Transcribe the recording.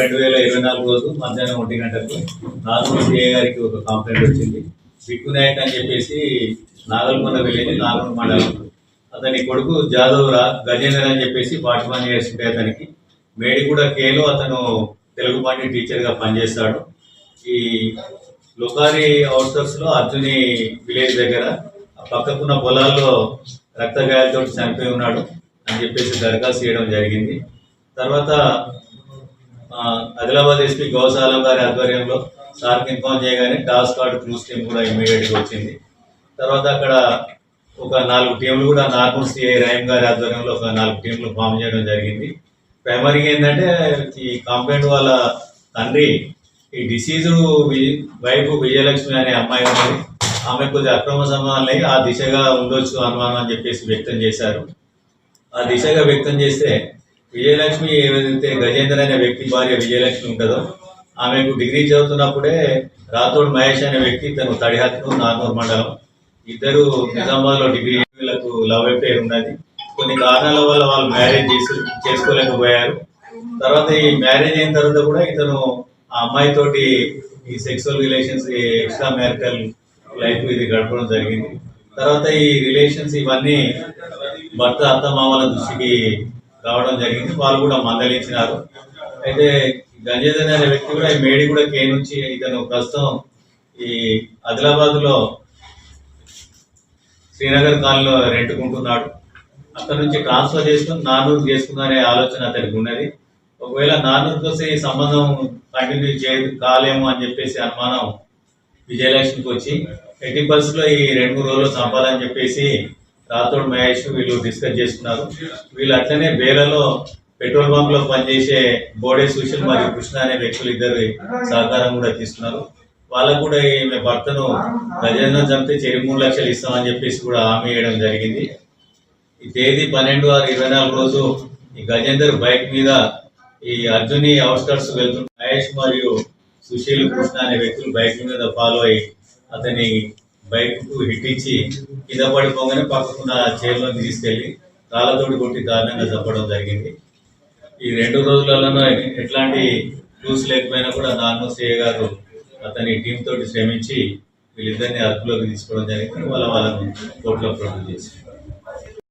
రెండు వేల ఇరవై నాలుగు రోజు మధ్యాహ్నం ఒంటి గంటకు నాగూర్ సిఏ గారికి ఒక కంప్లైంట్ వచ్చింది. బిక్కు నాయక్ అని చెప్పేసి నాగల్కొండ విలేజ్ నాగూర్ మండలం. అతని కొడుకు జాదవ్ రా గజేందర్ అని చెప్పేసి పాఠమాన్ వన్ ఉంటాయి అతనికి మేడిగూడ కేలో అతను తెలుగు పార్టీ టీచర్గా పనిచేస్తాడు. ఈ లుకారి అవుట్సర్స్లో అర్జుని విలేజ్ దగ్గర ఆ పక్కకున్న పొలాల్లో రక్త గాయాలతో చనిపోయి ఉన్నాడు అని చెప్పేసి దరఖాస్తు చేయడం జరిగింది. తర్వాత ఆదిలాబాద్ ఎస్పీ గౌశాలం గారి ఆధ్వర్యంలో సార్కి ఇన్ఫార్మ్ చేయగానే టాస్ కార్డ్ క్రూస్ టీం కూడా ఇమీడియట్గా వచ్చింది. తర్వాత అక్కడ ఒక నాలుగు టీంలు కూడా నార్మల్ సిఐ రహీం గారి ఆధ్వర్యంలో ఒక నాలుగు టీంలు ఫామ్ చేయడం జరిగింది. ప్రైమరీగా ఏంటంటే ఈ కాంప్లైంట్ వాళ్ళ తండ్రి ఈ డిసీజుడు వైఫ్ విజయలక్ష్మి అనే అమ్మాయి ఉన్నది. ఆమె కొద్ది అక్రమ సంబంధాలు ఆ దిశగా ఉండొచ్చు అనుమానం అని చెప్పేసి వ్యక్తం చేశారు. ఆ దిశగా వ్యక్తం చేస్తే విజయలక్ష్మి ఏదైతే గజేందర్ అనే వ్యక్తి భార్య విజయలక్ష్మి ఉంటుందో ఆమెకు డిగ్రీ చదువుతున్నప్పుడే రాథోడ్ మహేష్ అనే వ్యక్తి తను తడిహత్తు నాగూర్ మండలం. ఇద్దరు నిజామాబాద్లో లవ్ అఫేర్ ఉన్నది. కొన్ని కారణాల వల్ల వాళ్ళు మ్యారేజ్ చేసి చేసుకోలేకపోయారు. తర్వాత ఈ మ్యారేజ్ అయిన తర్వాత కూడా ఇతను ఆ అమ్మాయి తోటి ఈ sexual relations extra marital life ఇది గడపడం జరిగింది. తర్వాత ఈ రిలేషన్స్ ఇవన్నీ భర్త అత్త మామల దృష్టికి రావడం జరిగింది. వాళ్ళు కూడా మందలించినారు అయితే గంజేదన్ అనే వ్యక్తి కూడా ఈ మేడి కూడా కే నుంచి ఇతను ప్రస్తుతం ఈ ఆదిలాబాద్లో శ్రీనగర్ కాలనీలో రెంట్కుంటున్నాడు. అక్కడ నుంచి ట్రాన్స్ఫర్ చేసుకుని నానూరు చేసుకుందనే ఆలోచన అతనికి ఉన్నది. ఒకవేళ నానూరుకి వస్తే ఈ సంబంధం కంటిన్యూ చే కాలేము అని చెప్పేసి అనుమానం విజయలక్ష్మికి వచ్చి ఎయిటీ లో ఈ రెండు మూడు రోజులు చంపాలని చెప్పేసి రాథోడ్ మహేష్ వీళ్ళు డిస్కస్ చేసుకున్నారు. వీళ్ళు అట్లనే బేలలో పెట్రోల్ బంక్లో పనిచేసే బోడే సుశీల్ మరియు కృష్ణ అనే వ్యక్తులు ఇద్దరు సహకారం కూడా తీసుకున్నారు. వాళ్ళకు కూడా ఈమె భర్తను గజేంద్ర చంపితే చెరి మూడు లక్షలు ఇస్తామని చెప్పేసి కూడా హామీ ఇవ్వడం జరిగింది. ఈ తేదీ పన్నెండు ఆరు ఇరవై నాలుగు రోజు ఈ గజేందర్ బైక్ మీద ఈ అర్జుని అవుట్స్కట్స్ వెళ్తున్న మహేష్ మరియు సుశీల్ కృష్ణ అనే వ్యక్తులు బైక్ మీద ఫాలో అయ్యి అతని బైక్కు హిట్ ఇచ్చి కింద పడిపోగానే పక్కకున్న చైర్లోకి తీసుకెళ్ళి కాళ్ళతోటి కొట్టి దారుణంగా చంపడం జరిగింది. ఈ రెండు రోజులలో ఎట్లాంటి క్లూస్ లేకపోయినా కూడా నాన్నో సిఏ గారు అతని టీం తోటి శ్రమించి వీళ్ళిద్దరిని అదుపులోకి తీసుకోవడం జరిగింది. వాళ్ళ వాళ్ళని కోర్టులో ప్రొడ్యూస్ చేసింది